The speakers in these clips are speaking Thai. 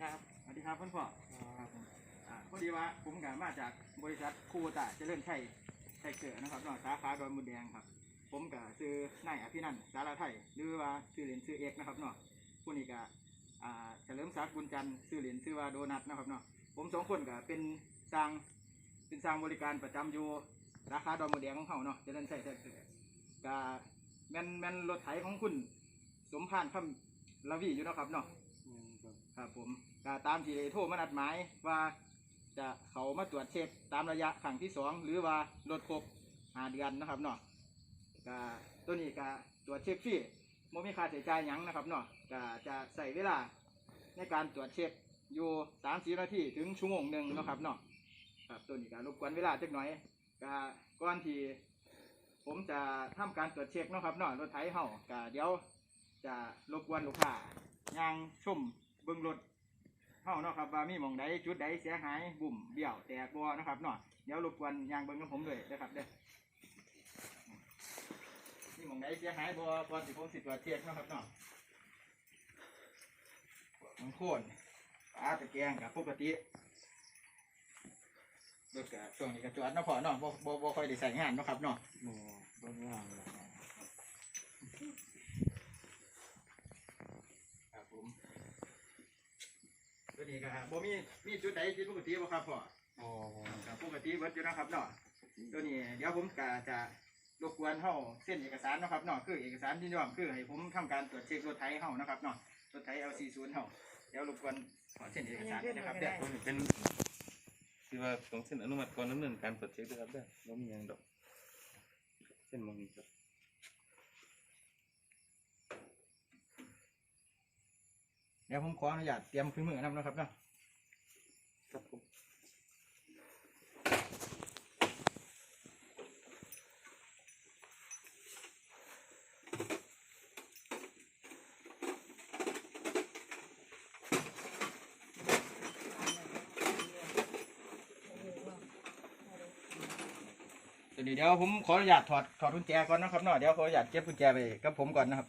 ครับคุณพ่อครับผมอ่าพอดีว่าผมกับมาจากบริษัทคูตาเจริญชัยชัยเกิดนะครับเนาะสาขาดอนมุนแดงครับ ผมกับซื้อนายอภินันท์สาราไทยหรือว่าซื้อเหรียญซื้อเอกนะครับเนาะผู้นี้ก็อ่าเฉลิมศักดิ์บุญจันทร์ซื้อเหรียญซื้อว่าโดนัทนะครับเนาะผมสองคนก็เป็นสร้างเป็นสร้างบริการประจำอยู่สาขาดอนมุนแดงของเขาเนาะเจริญชัยชัยเกิดก็แม่นแม่นรถไถของคุณ สมพานคำละวีอยู่เนาะครับเนาะ ครับผม ก็ตามที่ได้โทรมานัดหมายว่าจะเขามาตรวจเช็คตามระยะครั้งที่สองหรือว่าลดครบหาเดือนนะครับเนาะก็ตัวนี้ก็ตรวจเช็คฟรีไม่มีค่าใช้จ่ายหยังนะครับเนาะก็จะใส่เวลาในการตรวจเช็คอยู่สามสี่นาทีถึงชั่วโมงหนึ่งนะครับเนาะครับตัวนี้ก็รบกวนเวลาจักน่อยก็ก่อนที่ผมจะทำการตรวจเช็คเนาะครับเนาะรถไถเฮาก็เดี๋ยวจะรบกวนลูกค้าย่างชมเบิ้งรถ เฮาเนาะครับว่ามีหมองใดจุดใดเสียหายบุ่มเบี้ยวแตกบัวนะครับเนาะเดี๋ยวรบกวนยางเบิ้งกับผมเลยนะครับเด้อมีหมองใดเสียหายบัวก่อนสิผมสิตรวจเช็คเนาะครับเนาะมันโค่นปลาตะแกรงกับปกติรถกับช่วงนี้ก็จอดเนาะพอเนาะบ่บ่บ่ค่อยได้ใส่งานเนาะครับเนาะโอ้บนล่างเลย ครับผมตัวนี้ก็ บ่มีมีจุดใดที่ปกติบ่ครับพ่อโอ้ครับปกติเบิดอยู่นะครับเนาะตัวนี้เดี๋ยวผมก็จะรบกวนเฮาเส้นเอกสารเนาะครับเนาะคือเอกสารที่ยอมคือให้ผมทำการตรวจเช็ครถไถเฮานะครับเนาะรถไถ LC0 เฮาเดี๋ยวรบกวนขอเส้นเอกสารนะครับเดี๋ยวตัวนี้เป็นที่ว่าของเส้นอนุมัติก่อนดำเนินการตรวจเช็คด้วยครับเด้อบ่มีหยังดอกเส้นมองนี้ครับเดี๋ยวผมขออนุญาตเตรียมขึ้นมือนำนะครับเนาะ ตัวนี้เดี๋ยวผมขออนุญาตถอดถอดกุญแจก่อนนะครับเนาะเดี๋ยวขออนุญาตเก็บกุญแจไปกับผมก่อนนะครับ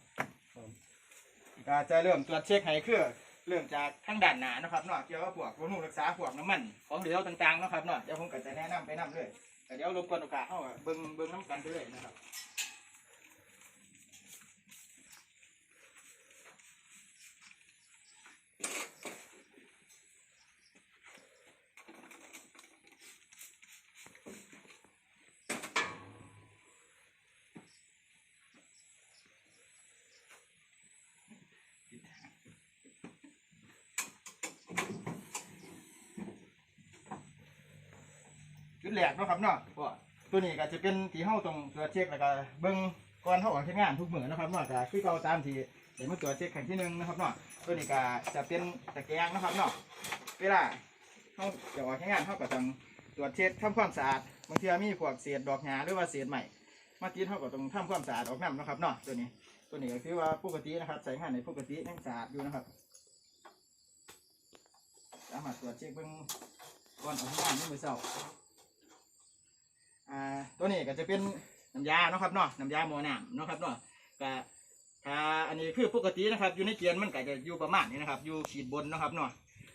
ก็จะเริ่มตรวจเช็คให้คือเริ่มจากทางด้านหนานะครับเนาะเกี่ยวกับพวกบำรุรักษาพวกน้ำมันของเหลวต่างๆนะครับเนาะเดี๋ยวผมก็จะแนะนำไปนํเลยแต่เดี๋ยวรบกวนโอกาสเข้าเบิ้งเบิ้งน้ำกันไปเลยนะครับ ดแรกเนาะครับเนาะก็ตัวนี้ก็จะเป็นที่เฮาต้องตรวจเช็คแล้วก็เบิ่งก่อนเฮาออกใช้งานทุกมื้อนะครับเนาะก็คือเก่าตามที่เดี๋ยวมาตรวจเช็คครั้งที่หนึ่งนะครับเนาะตัวนี้ก็จะเป็นตะแกรงนะครับเนาะเวลาเฮาจะออกใช้งานเฮาก็ต้องตรวจเช็คทำความสะอาดบางทีมีพวกเศษดอกหญ้าหรือว่าเศษใหม่มาติดเฮาก็ต้องทำความสะอาดออกน้ำนะครับเนาะตัวนี้ตัวนี้ก็คือว่าปกตินะครับใช้งานในปกติยังสะอาดอยู่นะครับสามารถตรวจเช็คเบิ่งก่อนออกใช้งานในมื้อเช้า อ่าตัวนี้ก็จะเป็นน้ำยาเนาะครับเนาะน้ำยาหมอน้ำเนาะครับเนาะก็ถ้าอันนี้คือปกตินะครับ อยู่ในเกียนมันก็จะอยู่ประมาณนี้นะครับ อยู่ขีดบนเนาะครับเนาะ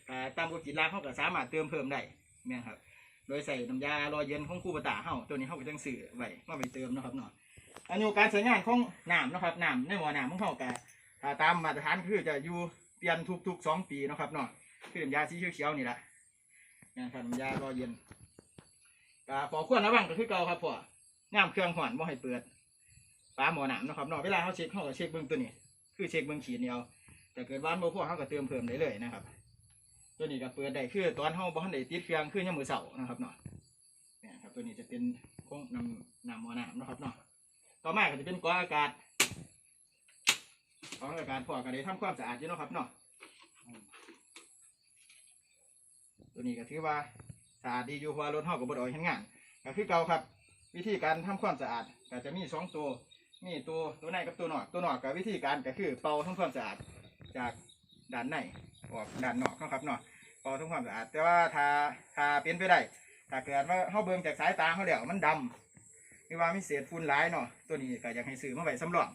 อ่าตามกฎกีฬาเขาก็สามารถเติมเพิ่มได้เนี่ยครับ โดยใส่น้ำยารอเย็นของคู่ปตาเฮาตัวนี้เฮาก็จังสื่อไว้มาไปเติมเนาะครับเนาะอันนี้การใช้งานของน้ำเนาะครับน้ำในหมอน้ำของเขาก็ถ้าตามมาตรฐานคือจะอยู่เปลี่ยนทุกๆสองปีเนาะครับเนาะคือน้ำยาสีเขียวๆนี่แหละนี่ครับน้ำยารอเย็น ก็พอควระวังก็คือเก่าครับพ่องามเครื่องหอนบ่ให้เปิดฝาหมอหนามนะครับเนาะเวลาเขาเช็คเขาก็เช็คเบื้องตัวนี้ คือเช็คเบื้องขีดเดียวแต่เกิดวานบ่พอเขาก็เติมเพิ่มได้เลยนะครับ ตัวนี้ก็เปิดได้คือตอนเฮาบ่ทันได้ติดเครื่องคือยามมือเช้านะครับเนาะเนี่ยครับตัวนี้จะเป็นคงนำนำหมอหนามนะครับเนาะต่อมาก็จะเป็นกรองอากาศกรองอากาศพ่อก็ได้ทำความสะอาดอยู่นะครับเนาะตัวนี้ก็ถือว่าะอาดดีอยู่เพราะว่ารถเฮากับบไดออกเห็นงานก็คือเก่าครับ วิธีการทำความสะอาดก็จะมีสองตัวมีตัวตัวในกับตัวนอกตัวนอกกับวิธีการก็คือเป่าทำความสะอาดจากด้านในออกด้านนอกเนาะครับเนาะเป่าทำความสะอาด แต่ว่าถ้าถ้าเป็นไปได้ถ้าเกิดว่าเฮาเบิ่งจากสายตาเฮาแล้วมันดำหรือว่ามีเศษฝุ่นหลายเนาะตัวนี้ก็อยากให้ซื้อมาไว้สำรอง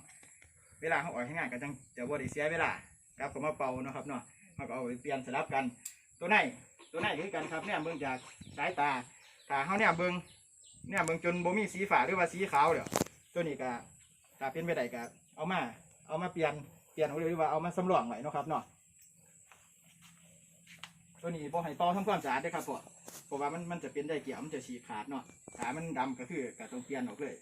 เวลาเฮาออกใช้งานก็จังจะบ่ได้เสียเวลาครับก็มาเป่าเนาะครับเนาะเฮาก็เอาไปเปลี่ยนสลับกันตัวไหน ตัวไหนคือกันครับเนี่ยเบิ่งจากสายตาถ้าเฮาเนี่ยเบิ่งเนี่ยเบิ่งจนบ่มีสีฟ้าหรือว่าสีขาวเดี๋ยวตัวนี้ก็ถ้าเป็นไปได้ก็เอามา เอามาเปลี่ยนเปลี่ยนหรือว่าเอามาสำรองไว้เนาะครับเนาะตัวนี้บ่ให้ต่อทำความสะอาดด้อครับพ่อเพราะว่ามันมันจะเป็นได้เกี่ยวมันจะฉีกขาดเนาะถ้ามันดำก็คือก็ต้องเปลี่ยนออกเลย